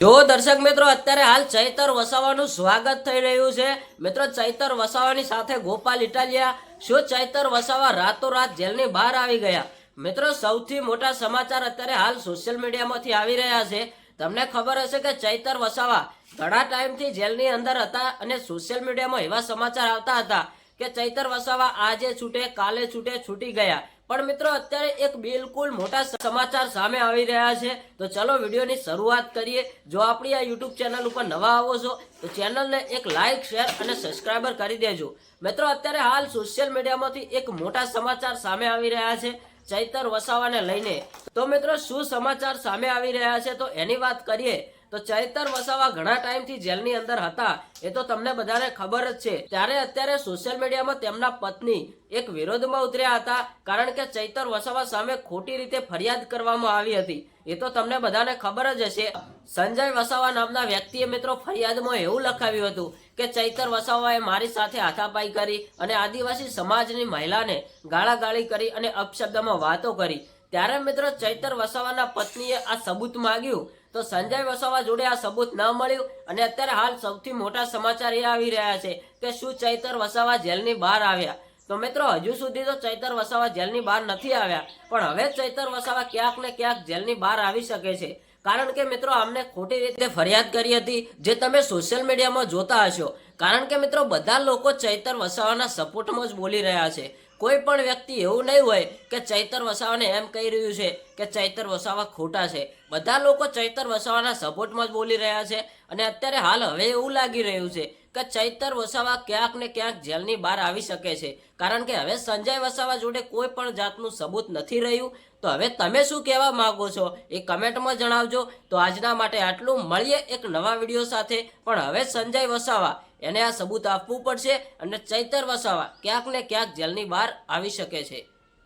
જો દર્શક મિત્રો, અત્યારે હાલ ચૈતર વસાવાનું સ્વાગત થઈ રહ્યું છે. મિત્રો, ચૈતર વસાવાની સાથે ગોપાલ ઇટાલિયા, શું ચૈતર વસાવા રાતોરાત જેલની બહાર આવી ગયા? મિત્રો, સૌથી મોટા સમાચાર અત્યારે હાલ સોશિયલ મીડિયામાંથી આવી રહ્યા છે. તમને ખબર હશે કે ચૈતર વસાવા ઘણા ટાઈમથી જેલની અંદર હતા અને સોશિયલ મીડિયામાં એવા સમાચાર આવતા હતા કે ચૈતર વસાવા આજે છૂટે, કાલે છૂટે, છૂટી ગયા. પણ મિત્રો, અત્યારે એક બિલકુલ મોટા સમાચાર સામે આવી રહ્યા છે. તો ચલો વિડીયોની શરૂઆત કરીએ. જો આપણી આ યુટ્યુબ ચેનલ ઉપર નવા આવો છો, તો ચેનલને એક લાઇક શેર અને સબસ્ક્રાઇબર કરી દેજો. મિત્રો, અત્યારે હાલ સોશિયલ મીડિયામાંથી એક મોટા સમાચાર સામે આવી રહ્યા છે, ચૈતર વસાવાને લઈને. તો મિત્રો, શું સમાચાર સામે આવી રહ્યા છે? તો એની વાત કરીએ. તો ચૈતર વસાવા ઘણા ટાઈમથી જેલની અંદર હતા. એ તો તમને બધાને ખબર જ છે. ત્યારે અત્યારે સોશિયલ મીડિયામાં તેમના પત્ની એક વિરોધમાં ઉતર્યા હતા. કારણ કે ચૈતર વસાવા સામે ખોટી રીતે ફરિયાદ કરવામાં આવી હતી. એ તો તમને બધાને ખબર જ હશે. સંજય વસાવા નામના વ્યક્તિએ મિત્રો ફરિયાદમાં એવું લખાવ્યું હતું કે ચૈતર વસાવાએ મારી સાથે હાથાપાઈ કરી અને આદિવાસી સમાજની મહિલાને ગાળાગાળી કરી અને અપશબ્દમાં વાતો કરી. ત્યારે મિત્રો ચૈતર વસાવાના પત્નીએ આ સબૂત માંગ્યું તો સંજય વસાવા જોડે આ સબૂત ન મળ્યું અને અત્યારે હાલ સૌથી મોટા સમાચાર એ આવી રહ્યા છે કે શું ચૈતર વસાવા જેલની બહાર આવ્યા. તો મિત્રો, હજુ સુધી તો ચૈતર વસાવા જેલની બહાર નથી આવ્યા, પણ હવે ચૈતર વસાવા ક્યાંક ને ક્યાંક જેલની બહાર આવી શકે છે. કારણ કે મિત્રો આમને ખોટી રીતે ફરિયાદ કરી હતી, જે તમે સોશિયલ મીડિયામાં જોતા હશો. કારણ કે મિત્રો બધા લોકો ચૈતર વસાવાના સપોર્ટમાં જ બોલી રહ્યા છે. કોઈ પણ વ્યક્તિ એવું નહીં હોય કે ચૈતર વસાવાને એમ કહી રહ્યું છે કે ચૈતર વસાવા ખોટા છે. બધા લોકો ચૈતર વસાવાના સપોર્ટમાં જ બોલી રહ્યા છે અને અત્યારે હાલ હવે એવું લાગી રહ્યું છે કે ચૈતર વસાવા ક્યાંક ને ક્યાંક જેલની બહાર આવી શકે છે. કારણ કે હવે સંજય વસાવા જોડે કોઈ પણ જાતનું સબૂત નથી રહ્યું. તો હવે તમે શું કહેવા માગો છો? એ કમેન્ટમાં જણાવજો. તો આજના માટે આટલું. મળીએ એક નવા વીડિયો સાથે. પણ હવે સંજય વસાવા, એને આ સબૂત આપવું પડશે અને ચૈતર વસાવા ક્યાંક ને ક્યાંક જેલની બહાર આવી શકે છે.